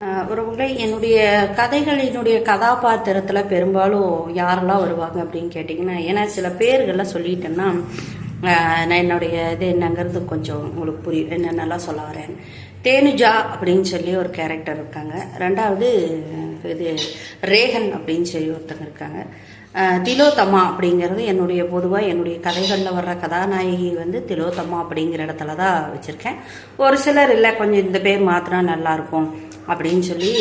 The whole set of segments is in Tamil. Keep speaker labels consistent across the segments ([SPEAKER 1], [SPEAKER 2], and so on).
[SPEAKER 1] உறவுகளை என்னுடைய கதைகளினுடைய கதாபாத்திரத்தில் பெரும்பாலும் யாரெல்லாம் வருவாங்க அப்படின்னு கேட்டிங்கன்னா ஏன்னா சில பேர்கள்லாம் சொல்லிட்டேன்னா நான் என்னுடைய இது என்னங்கிறது கொஞ்சம் உங்களுக்கு புரியும் என்னென்னலாம் சொல்ல வரேன். தேனுஜா அப்படின்னு சொல்லி ஒரு கேரக்டர் இருக்காங்க. ரெண்டாவது இது ரேகன் அப்படின்னு சொல்லி ஒருத்தங்க இருக்காங்க. ஆஹ், திலோத்தமா அப்படிங்கிறது என்னுடைய பொதுவாக என்னுடைய கதைகளில் வர்ற கதாநாயகி வந்து திலோத்தமா அப்படிங்கிற இடத்துல தான் வச்சுருக்கேன். ஒரு சிலர் இல்லை கொஞ்சம் இந்த பேர் மாற்றினா நல்லாயிருக்கும் அப்படின்னு சொல்லி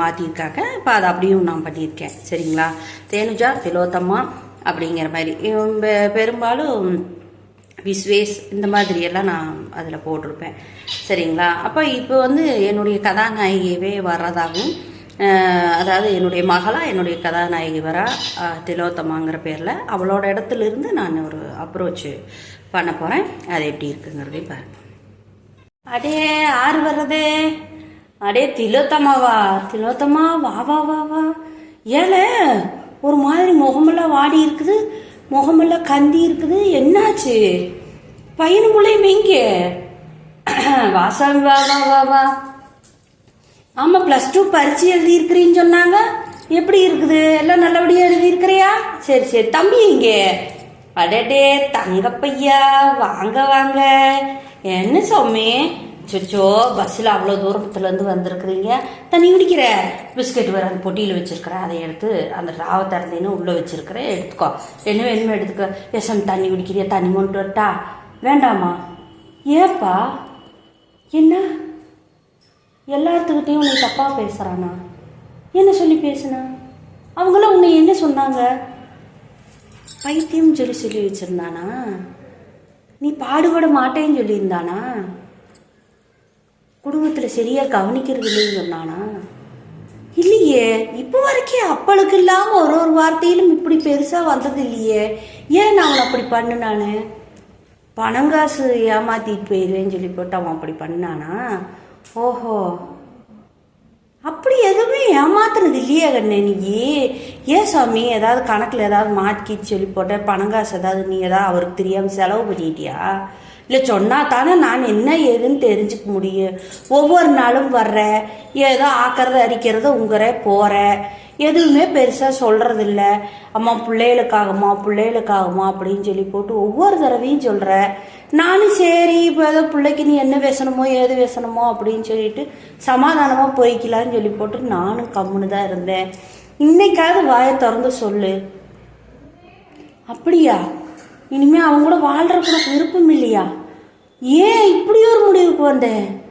[SPEAKER 1] மாற்றியிருக்காங்க இப்போ அதை அப்படியும் நான் பண்ணியிருக்கேன். சரிங்களா? தேனுஜா திலோத்தம்மா அப்படிங்கிற மாதிரி. பெரும்பாலும் விஸ்வேஸ் இந்த மாதிரி எல்லாம் நான் அதில் போட்டிருப்பேன். சரிங்களா? அப்போ இப்போ வந்து என்னுடைய கதாநாயகியவே வர்றதாகவும் அதாவது என்னுடைய மகளாக என்னுடைய கதாநாயகி வரா திலோத்தமாங்கிற பேரில் அவளோட இடத்துல இருந்து நான் ஒரு அப்ரோச் பண்ண போகிறேன் அது எப்படி இருக்குங்கிறதையும் பாருங்க. அடே ஆறு வர்றது! அடே திலோத்தமாவா? திலோத்தமா வா வா வா வா. ஏல ஒரு மாதிரி முகமெல்லாம் வாடி இருக்குது. முகமெல்லாம் கந்தி இருக்குது. என்னாச்சு? பையனு பிள்ளையும் வாசாமி வா வா வா வா. ஆமாம் ப்ளஸ் டூ பரிச்சு எழுதியிருக்கிறீன்னு சொன்னாங்க. எப்படி இருக்குது? எல்லாம் நல்லபடியாக எழுதியிருக்கிறியா? சரி சரி தம்பி இங்கே. அடடே தங்கப்பையா வாங்க வாங்க. என்ன சொமே? சொச்சோ பஸ்ஸில் அவ்வளோ தூரத்துலேருந்து வந்திருக்கிறீங்க. தண்ணி குடிக்கிற? பிஸ்கெட் வேறு அந்த பொட்டியில் வச்சுருக்கிறேன் அதை எடுத்து அந்த ராவை திறந்தேன்னு உள்ளே வச்சிருக்கிறேன் எடுத்துக்கோ. என்ன வேணுமோ எடுத்துக்கோ. எசம் தண்ணி குடிக்கிறியா? தண்ணி கொண்டு வரட்டா? வேண்டாமா? ஏப்பா என்ன? எல்லாத்துக்கிட்டையும் உன்னை தப்பாக பேசுகிறானா என்ன சொல்லி பேசுனா? அவங்களாம் உன்னை என்ன சொன்னாங்க? பைத்தியம் சொல்லி சொல்லி வச்சிருந்தானா? நீ பாடுபட மாட்டேன்னு சொல்லியிருந்தானா? குடும்பத்தில் சரியாக கவனிக்கிறது இல்லைன்னு சொன்னானா? இல்லையே இப்போ வரைக்கும் அப்பளுக்கு இல்லாமல் ஒரு ஒரு வார்த்தையிலும் இப்படி பெருசாக வந்தது இல்லையே. ஏன் நான் அவனை அப்படி பண்ணுனானு? பணங்காசு ஏமாத்திட்டு போயிடுவேன்னு சொல்லி போட்டு அவன் அப்படி பண்ணானா ஓஹோ. அப்படி எதுவுமே ஏமாத்துனது இல்லையே கண்ணே நீ. ஏன் சாமி ஏதாவது கணக்கில் ஏதாவது மாற்றிக்கிட்டு சொல்லி போட்ட பணங்காசு ஏதாவது நீ ஏதாவது அவருக்கு தெரியாமல் செலவு பண்ணிட்டியா? இல்லை சொன்னா தானே நான் என்ன ஏதுன்னு தெரிஞ்சுக்க முடியும். ஒவ்வொரு நாளும் வர்ற ஏதோ ஆக்கிறத அரிக்கிறத உங்குற போகிற எதுவுமே பெருசாக சொல்கிறதில்ல அம்மா பிள்ளைகளுக்காகம்மா பிள்ளைகளுக்காகம்மா அப்படின்னு சொல்லி போட்டு ஒவ்வொரு தடவையும் சொல்கிற நானும் சரி இப்போ ஏதோ பிள்ளைக்கு நீ என்ன பேசணுமோ ஏது பேசணுமோ அப்படின்னு சொல்லிட்டு சமாதானமாக போய்க்கலான்னு சொல்லி போட்டு நானும் கம்முன்னு தான் இருந்தேன். இன்னைக்காவது வாயை திறந்து சொல்லு. அப்படியா? இனிமேல் அவங்க கூட வாழ்கிற கூட விருப்பம் இல்லையா? ஏன் இப்படி ஒரு முடிவுக்கு வந்தேன்?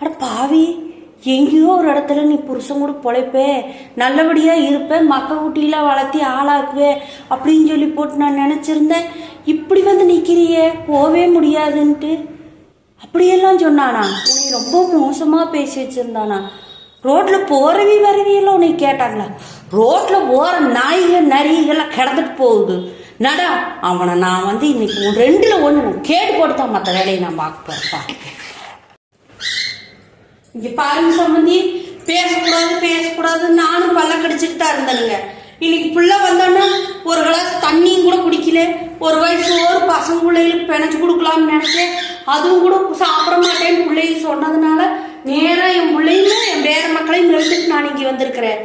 [SPEAKER 1] அட பாவி எங்கேயோ ஒரு இடத்துல நீ புருஷன் கூட பொழைப்பே நல்லபடியாக இருப்பேன் மக்க குட்டியெல்லாம் வளர்த்தி ஆளாக்குவே அப்படின்னு சொல்லி போட்டு நான் நினச்சிருந்தேன். இப்படி வந்து நிற்கிறியே போவே முடியாதுன்ட்டு. அப்படியெல்லாம் சொன்னானா? உன்னை ரொம்ப மோசமாக பேசி வச்சுருந்தானா? ரோட்டில் போகிறவி வரவியெல்லாம் உன்னை கேட்டாங்களா? ரோட்டில் போகிற நாய்கள் நரிகள்லாம் கிடந்துட்டு போகுது. நடா அவனை நான் வந்து இன்னைக்கு உன் ரெண்டுல ஒன்று கேட்டு போட்டு மற்ற வேலையை நான் பார்க்க போறேன். இங்கே இங்க பாருங்க சம்பந்தி பேசக்கூடாது பேசக்கூடாது. நானும் பல்ல கடிச்சிட்டு தான் இருந்தேனுங்க. இன்னைக்கு பிள்ளை வந்தோன்னா ஒரு கிளாஸ் தண்ணியும் கூட குடிக்கல. ஒரு வயசு ஒரு பசங்க பிள்ளைகளுக்கு பிணைச்சு கொடுக்கலாம்னு நினைச்சேன். அதுவும் கூட சாப்பிட மாட்டேன்னு பிள்ளைங்க சொன்னதுனால நேராக என் பிள்ளையும் என் பேர மக்களையும் நிறுத்திட்டு நான் இங்கே வந்திருக்கிறேன்.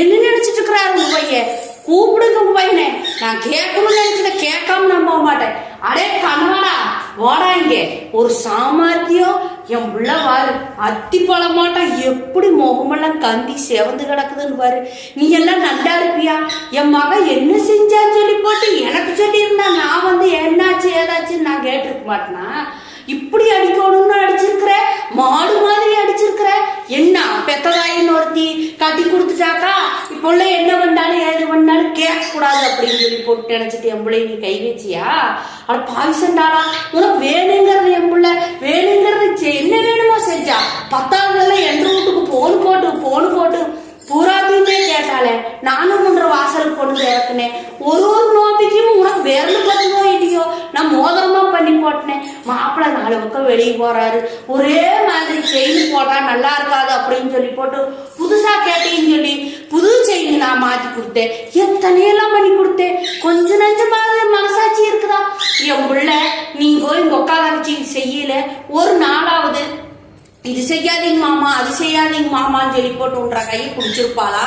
[SPEAKER 1] என்ன நினைச்சிட்டு இருக்கிறாரு உங்க பையன்? கூப்பிடுங்க உங்க பையனை நான் கேட்கணும்னு நினைச்சத கேட்காம நம்ப மாட்டேன். அடே கணவாடா வாடா இங்க. ஒரு சாமர்த்தியம் என் உள்ள வாரு. அத்தி பழமாட்டம் எப்படி முகமெல்லாம் கந்தி செவந்து கிடக்குதுன்னு பாரு. நீ எல்லாம் நல்லா இருப்பியா? என் மகன் என்ன செஞ்சான்னு சொல்லி போட்டு எனக்கு சொல்லியிருந்தா நான் வந்து என்னாச்சு ஏதாச்சுன்னு நான் கேட்டிருக்க மாட்டேனா? இப்படி அடிக்கணும்னு அடிச்சு மாடு மாதிரி அடிச்சிருக்கிற என்ன பெத்ததாயின்னு ஒருத்தி கட்டி கொடுத்துட்டாக்கா இப்போள்ள என்ன பண்ணாலும் ஏது பண்ணாலும் கேட்கக்கூடாது அப்படின்னு சொல்லி போட்டு நினைச்சிட்டு என் பிள்ளை நீ கை வச்சியா? ஆனா பாய்சண்டாளா உனக்கு வேணுங்கிறது என் பிள்ளை. வேணுங்கிறது என்ன வேணுமோ செஞ்சா. பத்தாவதுல என்ற வீட்டுக்கு போன் போட்டு போன் போட்டு பூராத்தையுமே கேட்டாலே நானும் ஒன்ற வாசலுக்கு கொண்டு இறக்குனேன். ஒரு ஒரு நோபிக்கும் உனக்கு வேறு பத்துவோ இல்லையோ நான் மோதிரமா பண்ணி போட்டேன் மாப்பிள்ளை நாலு பக்கம் வெளியே போறாரு. ஒரே மாதிரி செயின் போட்டா நல்லா இருக்காது அப்படின்னு சொல்லி போட்டு புதுசா கேட்டீங்கன்னு சொல்லி புது செயின் நான் மாத்தி கொடுத்தேன். எத்தனையெல்லாம் பண்ணி கொடுத்தேன்? கொஞ்ச நஞ்சமாக மனசாட்சி இருக்குதா? என் புள்ள நீ போய் உங்க செய்யல. ஒரு நாளாவது இது செய்யாதீங்க மாமா அது செய்யாதீங்க மாமான்னு சொல்லி போட்டு உன்ற கையை பிடிச்சிருப்பாளா?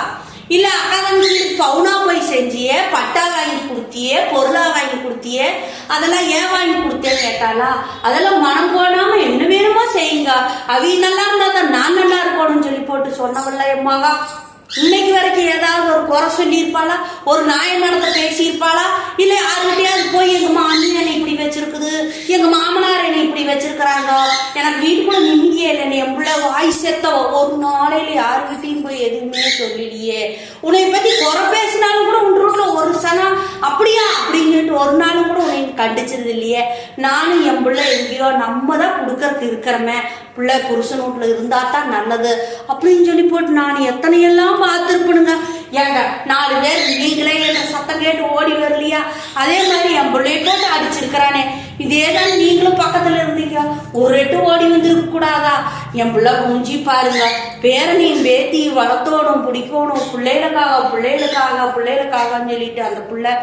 [SPEAKER 1] இல்ல அக்கா தங்கச்சிக்கு பவுனா போய் செஞ்சியே பட்டா வாங்கி கொடுத்தியே பொருளா வாங்கி கொடுத்தியே அதெல்லாம் ஏன் வாங்கி கொடுத்தேன்னு கேட்டாளா? அதெல்லாம் மனம் போடாம என்ன வேணுமோ செய்யுங்க. அவி நல்லா இருந்தா தான் நான் நல்லா இருக்கணும்னு சொல்லி போட்டு சொன்னவல்ல என் மகா. இன்னைக்கு வரைக்கும் ஏதாவது ஒரு குறை சொல்லியிருப்பாளா? ஒரு நாய நடத்த பேசியிருப்பாளா? இல்ல யாருக்கிட்டையாவது போய் எங்க மாமி என்னை இப்படி வச்சிருக்குது? எங்க மாமனார் என்னை இப்படி வச்சிருக்கிறாங்க? எனக்கு வீட்டுக்குள்ள நிம்மதியே நீ என் பிள்ளை வாய் ஒரு நாளையில யாருக்கிட்டையும் போய் எதுவுமே சொல்லலையே உன்னை பத்தி குறை பேசினாலும் கூட உன் ரூட்ல ஒரு சனா அப்படியா? அப்படின்னு சொல்லிட்டு ஒரு நாளும் கூட உன்னை கண்டிச்சது இல்லையே நானும் என் பிள்ளை எங்கேயோ நம்ம தான் கொடுக்கறதுக்கு இருக்கிறோமே. பிள்ளை புருஷன் வீட்டுல இருந்தா தான் நல்லது. அப்படின்னு சொல்லி போட்டு நான் எத்தனையெல்லாம் பார்த்துருப்பணுங்க ஏங்க நாலு பேர் நீங்களே என்ன சத்தம் கேட்டு ஓடி வரலையா? அதே மாதிரி என் பிள்ளைய போட்டு அடிச்சிருக்கிறானே. இதே தான் நீங்களும் பக்கத்துல இருந்தீங்க. ஒரு எட்டு ஓடி வந்துருக்க கூடாதா என் பிள்ளை மூஞ்சி பாருங்க. பேரனையும் பேத்தி வளர்த்தோணும் பிடிக்கணும். பிள்ளைகளுக்காக பிள்ளைகளுக்காக பிள்ளைகளுக்காகன்னு சொல்லிட்டு அந்த பிள்ளை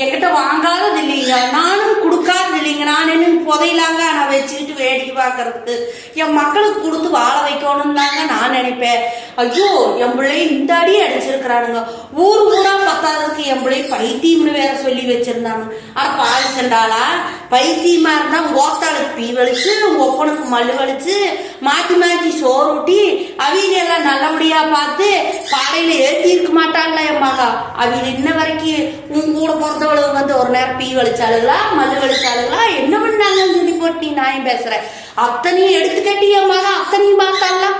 [SPEAKER 1] என்கிட்ட வாங்காதது இல்லைங்க. நானும் கொடுக்காதது இல்லைங்க. நான் என்ன புதையிலாங்க? நான் வச்சுக்கிட்டு வேடிக்கை பார்க்கறதுக்கு. என் மக்களுக்கு கொடுத்து வாழ வைக்கணும் தாங்க நான் நினைப்பேன். ஐயோ என் பிள்ளை இந்த அடி அடிச்சிருக்கிறானுங்க. ஊர் ஊர் பத்தாததுக்கு என் பிள்ளை பைத்தியம்னு வேற சொல்லி வச்சிருந்தாங்க. அப்ப பால் சென்றாளா பைத்தியமா இருந்தா ஓத்தாளுக்கு பீ வலிச்சு ஒப்பனுக்கு மல்லு வலிச்சு மாத்தி மாத்தி சோறு ஊட்டி அவங்க எல்லாம் நல்லபடியா பார்த்து பாடையில ஏற்றி இருக்க மாட்டாங்களா என் மகா. அவங்க இன்ன வரைக்கும் உன் கூட பிறந்தவளவு வந்து ஒரு நேரம் பீ வலிச்சாளுங்களா மல்லு வலிச்சாளுங்களா என்ன பண்ணாங்கன்னு சொல்லி போட்டி நீ நான் பேசுறேன் அத்தனையும் எடுத்துக்கட்டி என் மகா அத்தனையும் பார்த்தாலாம்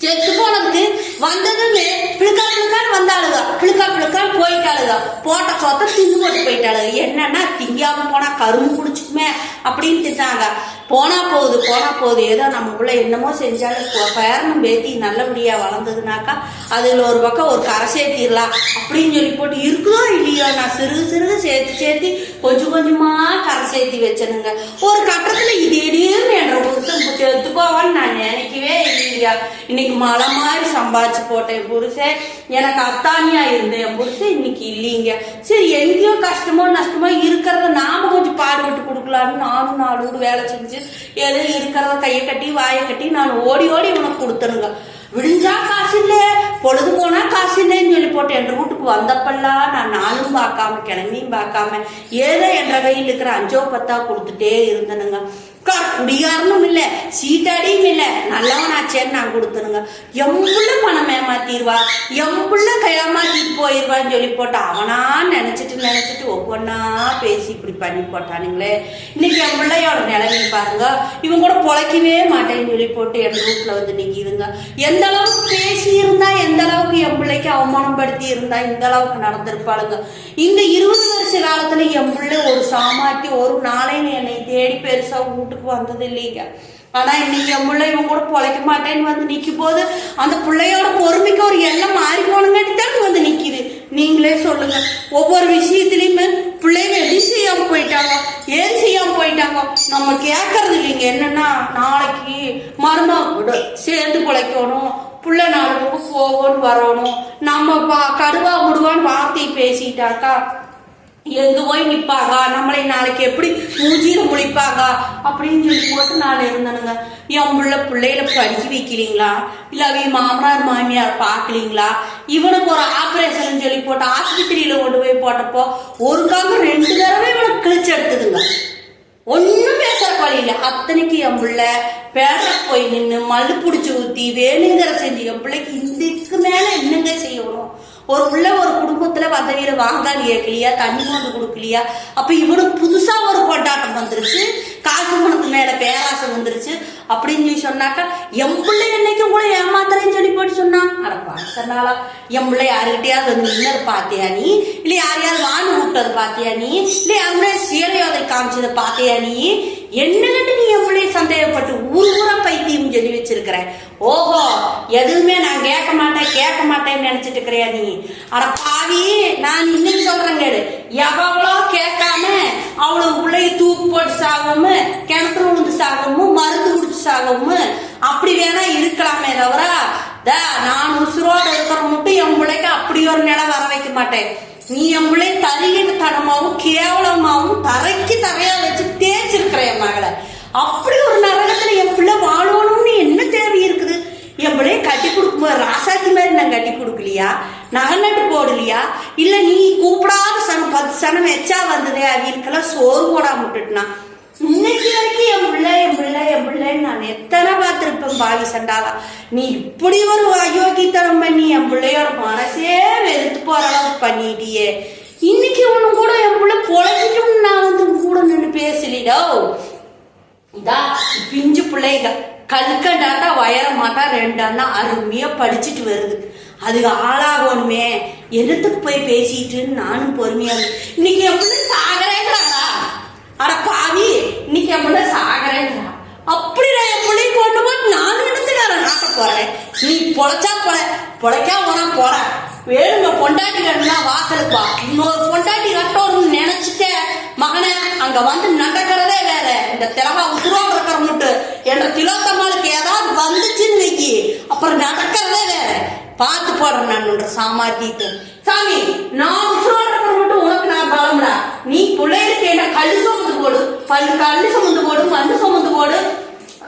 [SPEAKER 1] செத்து போனதுக்கு வந்ததுமே பிழுக்கா பிழுக்கான்னு வந்தாளுங்க பிழுக்கா பிழுக்கான்னு போயிட்டாளுங்க போட்ட சொத்த தின்னு போட்டு போயிட்டாளுங்க என்னன்னா திங்காம போனா கரும்பு குடிச்சுக்குமே அப்படின்னு திட்டாங்க போனா போகுது போனா போகுது. ஏதோ நம்ம உள்ள என்னமோ செஞ்சாலும் போ- பேரனும் பேத்தி நல்லபடியா வளர்ந்ததுனாக்கா அதுல ஒரு பக்கம் ஒரு கரை சேர்த்திடலாம் அப்படின்னு சொல்லி போட்டு இருக்குதோ இல்லையோ நான் சிறுகு சிறுகு சேர்த்து சேர்த்து கொஞ்சம் கொஞ்சமா கரை சேர்த்தி வச்சனுங்க. ஒரு கட்டத்துல இது திடீர்னு என்ற புருஷன் செத்து போவான்னு நான் நினைக்கவே இல்லையா? இன்னைக்கு மழை மாதிரி சம்பாதிச்சு போட்டேன் என் புருஷன் எனக்கு அத்தானியா இருந்தேன் புருஷன் இன்னைக்கு இல்லைங்க. சரி எங்கேயோ கஷ்டமோ நஷ்டமோ இருக்கிறத நாம கொஞ்சம் பாடுபட்டு கொடுக்கலான்னு நானும் நாலு வேலை செஞ்சு ஏதோ இருக்கிறத கையை கட்டி வாயை கட்டி நான் ஓடி ஓடி உனக்கு கொடுத்தனுங்க விடிஞ்சா காசு இல்லை பொழுது போனா காசு இல்லைன்னு சொல்லி போட்டு என் வீட்டுக்கு வந்தப்பெல்லாம் நான் நானும் பார்க்காம கிளம்பியும் பார்க்காம ஏதோ என்ற கையில் இருக்கிற அஞ்சோ பத்தா கொடுத்துட்டே இருந்தனுங்க. குடிகாரனும் இல்ல சீட்டாடியும் இல்ல. நல்லவனாச்சேன்னு நான் கொடுத்தனுங்க எம்புள்ள பணம் ஏமாத்திடுவா எம்புள்ள கையாமாத்திட்டு போயிடுவான்னு சொல்லி போட்டு அவனா நினைச்சிட்டு நினைச்சிட்டு ஒவ்வொன்னா பேசி இப்படி பண்ணி போட்டானுங்களே. இன்னைக்கு என் பிள்ளையோட நிலைமை பாருங்க. இவன் கூட பொழைக்கவே மாட்டேன்னு சொல்லி போட்டு என் ரூட்ல வந்து நிக்கிதுங்க. எந்த அளவுக்கு பேசி இருந்தா எந்த அளவுக்கு என் பிள்ளைக்கு அவமானப்படுத்தி இருந்தா இந்த அளவுக்கு நடந்திருப்பாளுங்க. இந்த இருபது வருஷ காலத்துல என் பிள்ளை ஒரு சாமாத்தி ஒரு நாளைன்னு என்னை தேடி பெருசா வீட்டுக்கு வந்தது இல்லைங்க. ஆனா இன்னைக்கு என் பிள்ளை இவன் கூட பொழைக்க மாட்டேன்னு வந்து நிக்கும் போது அந்த பிள்ளையோட பொறுமைக்கு ஒரு எல்லாம் மாறி போனங்காட்டி தான் வந்து நிக்குது. நீங்களே சொல்லுங்க. ஒவ்வொரு விஷயத்திலயுமே பிள்ளைங்க எது செய்யாம போயிட்டாங்க? ஏன் செய்யாம போயிட்டாங்க? நம்ம கேட்கறது இல்லைங்க. என்னன்னா நாளைக்கு மருமா கூட சேர்ந்து பிழைக்கணும். புள்ள நாளுக்கு போகணும் வரணும். நம்ம பா கடுவா முடுவான்னு வார்த்தை பேசிட்டாக்கா எங்க போய் நிப்பாங்க நம்மளை நாளைக்கு எப்படி மூஞ்சியில முழிப்பாங்க அப்படின்னு சொல்லி போட்டு நான் இருந்தானுங்க என் புள்ள பிள்ளையில படிக்க வைக்கிறீங்களா இல்ல அவங்க மாமனார் மாமியார் பார்க்கலீங்களா? இவனுக்கு ஒரு ஆபரேஷன் சொல்லி போட்டு ஆஸ்பத்திரியில கொண்டு போய் போட்டப்போ ஒரு காங்க ரெண்டு தடவை இவனை கிழிச்சு எடுத்ததுங்க. ஒன்னும் பேசுற வழி இல்ல. அத்தனைக்கு என் பிள்ளை பேர போய் நின்று மல்லு பிடிச்சி ஊத்தி வேணுங்கிற செஞ்சு என் பிள்ளைக்கு இதுக்கு மேல என்னங்க செய்யணும் ஒரு பிள்ளை ஒரு குடும்பத்துல பதவியில் வாங்காது கேட்கலையா? தண்ணி கொண்டு கொடுக்கலையா? அப்ப இவனுக்கு புதுசா ஒரு கொண்டாட்டம் வந்துருச்சு. காசு பணத்து மேல பேராசை வந்துருச்சு. அப்படின்னு சொல்லி சொன்னாக்கா என் பிள்ளை என்னைக்கும் கூட ஏமாத்துறேன்னு சொல்லி போயிட்டு சொன்னான் அட பாசனாலா என் பிள்ளை யாருக்கிட்டையாவது வந்து நின்னது பாத்தியா நீ? இல்ல யாரையாவது வான்னு விட்டது பாத்தியா நீ? இல்ல யாருமே சீரையோதை காமிச்சதை பாத்தியா நீ? என்னகிட்ட நீ என் பிள்ளைய சந்தேகப்பட்டு ஊர் ஊரா பைத்தியம் சொல்லி வச்சிருக்கிற. ஓஹோ எதுவுமே நான் கேட்க மாட்டேன் கேட்க மாட்டேன்னு நினைச்சிட்டு இருக்கிறியா நீ? அட பாவி நான் இன்னைக்கு சொல்றேன் கேடு எவ்வளோ கேட்காம அவளுக்கு பிள்ளைய தூக்கு போட்டு சாகவும் கிணத்துல விழுந்து சாகவும் மருந்து குடிச்சு சாகவும் அப்படி வேணா இருக்கலாமே தவிர நான் உசுரோட இருக்கிற மட்டும் என் பிள்ளைக்கு அப்படி ஒரு நிலை வர வைக்க மாட்டேன். நீ என் பிள்ளை தலிகிட்டு தனமாவும் கேவலமாவும் தரைக்கு தரையா வச்சு தேய்ச்சிருக்கிற என் மகளை. அப்படி ஒரு நரகத்துல என் பிள்ளை வாழணும்னு என்ன என் பிள்ளைய கட்டி கொடுக்கும்போது ராசாத்தி மாதிரி நான் கட்டி கொடுக்கலையா? நகை நட்டு போடலையா? இல்ல நீ கூப்பிடாத சனம் பத்து சனம் எச்சா வந்ததே அவங்களுக்கெல்லாம் சோறு போடாம விட்டுட்டுனா? இன்னைக்கு வரைக்கும் என் பிள்ளை என் பிள்ளை என் பிள்ளைன்னு நான் எத்தனை பார்த்துருப்பேன் பாவி சண்டாவா நீ இப்படி ஒரு அயோக்கித்தனம் பண்ணி என் பிள்ளையோட மனசே வெறுத்து போற அளவுக்கு பண்ணிட்டியே. இன்னைக்கு ஒண்ணு கூட என் பிள்ளை பொழைக்கும் நான் வந்து கூட நின்று பேசலிடோ இதா பிஞ்சு பிள்ளைங்க கல்கண்டாத்தா வயரமாட்டா ரெண்டு அண்ணா அருமையா படிச்சுட்டு வருது. அதுக்கு ஆளாகணுமே. என்னத்துக்கு போய் பேசிட்டுன்னு நானும் பொறுமையா இன்னைக்கு என் பிள்ளை சாகரேங்கிறாடா. அட பாவி இன்னைக்கு என் பிள்ளை சாகரேங்கிறா. அப்படி நான் என் பிள்ளை கொண்டு நான் எடுத்துக்கார நாட்ட போறேன் நீ பொழைச்சா பொழை பொழைக்கா போனா போற. வேணுங்க பொண்டாட்டி கட்டினா வாசலுக்கு வா. இன்னொரு பொண்டாட்டி கட்டணும்னு நினைச்சிட்டே மகனே அங்க வந்து நடக்கிறதே வேற. இந்த திலகா உசுரோடு இருக்கிற முட்டு. என்ற திலோத்தம்மாளுக்கு ஏதாவது வந்துச்சுன்னு வைக்கி அப்புறம் நடக்கிறதே வேற பார்த்து போடுறேன் நான் உன்ற சாமி நான் உசுரோடு மட்டும் உனக்கு நான் பலம்டா நீ பிள்ளையில என்ன கல் சுமந்து போடு பல்லு கல் சுமந்து போடு மண்ணு சுமந்து போடு.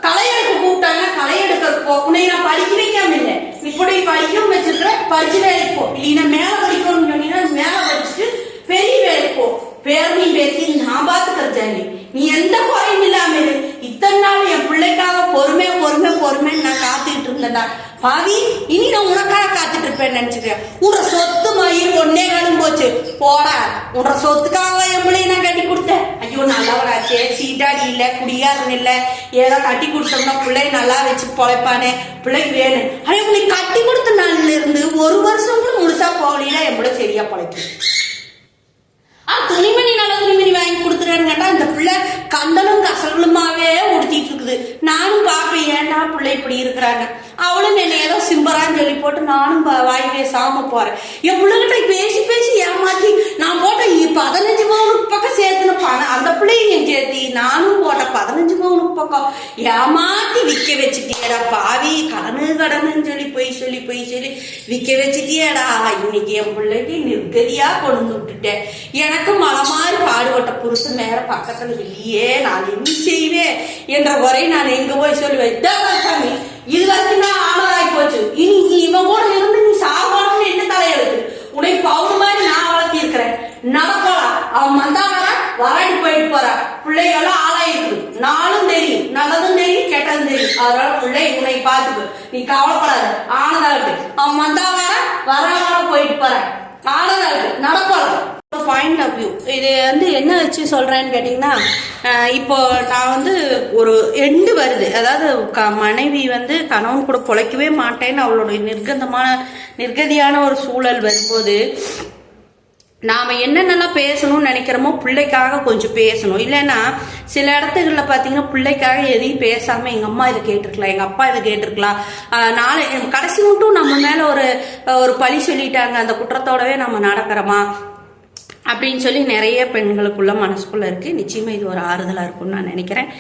[SPEAKER 1] களை கூப்பிட்டாங்க களையெடுக்க உன்னை நான் படிக்க வைக்காம இல்லை. இப்படி படிக்கவும் வச்சிருக்கிற படிச்சு வேலைக்கு போ. இல்லைன்னா மேல படிக்கணும்னு சொன்னீங்கன்னா மேல படிச்சுட்டு பெரிய வேலைக்கு போ. பேரணி பேசி நான் பார்த்துக்கிற ஜானி நீ எந்த குறையும் இல்லாம இரு. இத்தனை நாள் என் பிள்ளைக்காக பொறுமை பொறுமை பொறுமைன்னு நான் காத்துக்கிட்டு இருந்தேன்டா. பாவி இனி நான் உனக்காக காத்துட்டு இருப்பேன்னு நினைச்சுக்கிறேன் உன்ற சொத்து மயில் ஒன்னே காலம் போச்சு. போடா. உன்ற சொத்துக்காக என் நான் கட்டி கொடுத்தேன். ஐயோ நல்லவராச்சே சீட்டாடி இல்ல குடியாரன் இல்ல. ஏதோ கட்டி கொடுத்தோம்னா பிள்ளை நல்லா வச்சு பொழைப்பானே. பிள்ளைக்கு வேணும் ஆனா உங்களுக்கு கட்டி கொடுத்த நாள்ல இருந்து ஒரு வருஷம் கூட முழுசா போகலாம் என் சரியா பொழைக்கும் துணிமணி நல்ல துணிமணி வாங்கி கொடுத்துறேன்னு கேட்டா இந்த பிள்ளை கந்தலும் கசகளுமாவே உடுத்திட்டு இருக்குது நானும் பார்ப்பேன் ஏன்டா பிள்ளை இப்படி இருக்கிறாங்க? அவளும் என்ன ஏதோ சிம்பரான்னு சொல்லி போட்டு நானும் வாய் பேசாம போறேன். என் பிள்ளைகிட்ட பேசி பேசி ஏமாத்தி நான் போட்ட பதினஞ்சு பவுனுக்கு பக்கம் சேர்த்துன பணம் அந்த பிள்ளையும் சேர்த்தி நானும் போட்ட பதினஞ்சு பக்கம் ஏமாத்தி விற்க வச்சுட்டியடா பாவி கடனு கடனுன்னு சொல்லி பொய் சொல்லி பொய் சொல்லி விற்க வச்சுட்டியடா. இன்னைக்கு என் பிள்ளைக்கு நிர்கதியா கொண்டு விட்டுட்டேன். எனக்கு மலை மாதிரி பாடுபட்ட புருஷன் மேல பக்கத்துல இல்லையே நான் என்ன செய்வேன் என்ற குறை நான் எங்க போய் சொல்லி வைத்தா சாமி இது வரைக்கும் நான் ஆனதாகி போச்சு. இனி இவன் கூட இருந்து நீ சாகணும்னு என்ன தலையெழுத்து? உன்னை பவுன் மாதிரி நான் வளர்த்தி இருக்கிறேன் நடக்கலாம் அவன் வந்தாங்கன்னா வராடி போயிட்டு போறான் பிள்ளைகளும் ஆளாயிருக்கு. நாளும் தெரியும் நல்லதும் தெரியும் கெட்டதும் தெரியும் அதனால பிள்ளை உன்னை பார்த்துக்கு. நீ கவலைப்படாத. ஆனதாகட்டு அவன் வந்தா வர வராம போயிட்டு போற. ஆனதாகட்டு நடக்கலாம் பாயிண்ட் ஆஃப் வியூ இது வந்து என்ன வச்சு சொல்றேன்னு கேட்டிங்கன்னா இப்போ நான் வந்து ஒரு எண்டு வருது. அதாவது க மனைவி வந்து கணவன் கூட பிழைக்கவே மாட்டேன்னு அவளுடைய நிர்கந்தமான நிர்கதியான ஒரு சூழல் வரும்போது நாம் என்னென்னலாம் பேசணும்னு நினைக்கிறோமோ பிள்ளைக்காக கொஞ்சம் பேசணும். இல்லைன்னா சில இடத்துகளில் பார்த்தீங்கன்னா பிள்ளைக்காக எதையும் பேசாமல் எங்கள் அம்மா இதை கேட்டிருக்கலாம் எங்கள் அப்பா இதை கேட்டிருக்கலாம். நாளை கடைசி மட்டும் நம்ம மேலே ஒரு ஒரு பழி சொல்லிட்டாங்க அந்த குற்றத்தோடவே நம்ம நடக்கிறோமா? அப்படின்னு சொல்லி நிறைய பெண்களுக்குள்ள மனசுக்குள்ளே இருக்குது நிச்சயமாக இது ஒரு ஆறுதலாக இருக்கும்னு நான் நினைக்கிறேன்.